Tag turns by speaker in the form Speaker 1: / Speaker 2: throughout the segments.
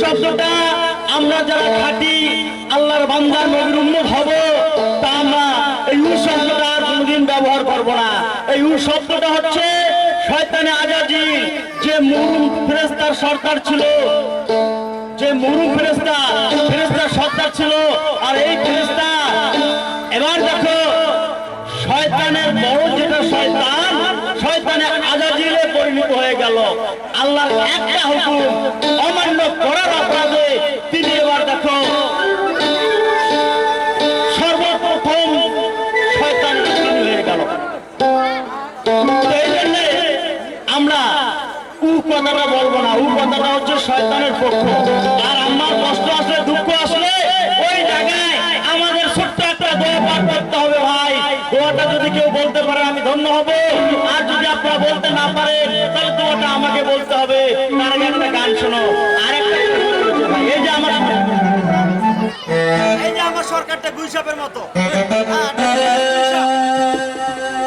Speaker 1: শব্দটা আমরা যারা খাটি, আল্লাহর বান্দা নবীর উম্মত হব, তা আমরা এই ইউ শব্দটা কোনোদিন ব্যবহার করব না। এই ইউ শব্দটা হচ্ছে শয়তানে আজাজি। যে মুরুম ফেরেস্তার সরকার ছিল, যে মুরুম ফেরেস্তা ফেরেস্তার সর্দার ছিল, আর এই ফেরেস্তা এবার দেখো, শয়তানের বড় যেটা শয়তান শয়তানের আজাজিলে পরিণত হয়ে গেল। আল্লাহর একটা হুকুম, অমান্য করার অপরাধে তিনি এবার দেখো আমরা উ কথাটা বলব না উ কথাটা হচ্ছে শয়তানের পক্ষ। আমি ধন্য হব। আর যদি আপনারা বলতে না পারেন তাহলে দোয়াটা আমাকে বলতে হবে। তার আগে একটা গান শোনো। আর একটা এই যে আমার
Speaker 2: এই যে আমার সরকারটা গুইসাপের মতো।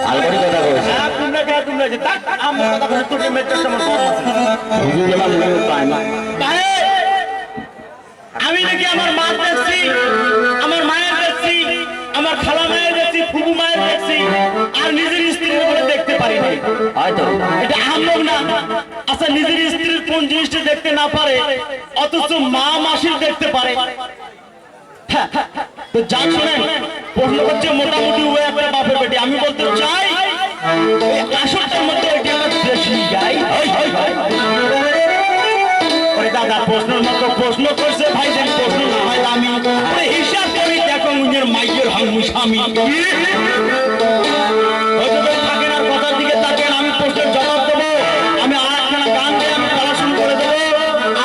Speaker 3: আলবাড়ি কথা কয়েছে
Speaker 1: হ্যাঁ, তোমরা তোমরা যে, তাক, আমার কথা আমি নাকি আমার মা দেখছি আমার মায়ের দেখছি আমার খালা মায়ের ফুবু মায়ের দেখছি আর নিজের স্ত্রীর বলে দেখতে পারি নাই।
Speaker 3: হয়তো।
Speaker 1: এটা আহম্মক না। আচ্ছা নিজের স্ত্রীর কোন জিনিসটা দেখতে না পারে অথচ মা মাসির দেখতে পারে। হ্যাঁ, তো যা শোনেন প্রশ্ন হচ্ছে মোটামুটি ও একটা বাপের বেটি। আমি বলতে চাই আসরটার মধ্যে গাই। হয়, হয়, হয়। দাদা প্রশ্নের মতো প্রশ্ন করছে ভাই প্রশ্ন না হয় আমি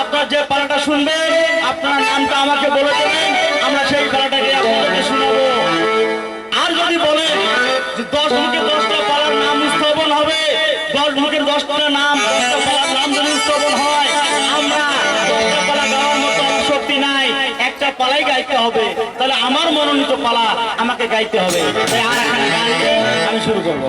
Speaker 1: আপনার যে পালাটা শুনবেন, আপনার নামটা আমাকে বলে দেবেন। আমরা সেই পালাটাকে আপনাদেরকে শোনাবো। আর যদি বলেন যে দশ মুখে দশটা পালার নাম উত্থাপন হবে, দশ মুখের দশটা নাম, দশটা একটা গাইতে হবে। তাহলে আমার মনোনীত পালা আমাকে গাইতে হবে। গান আমি শুরু করব।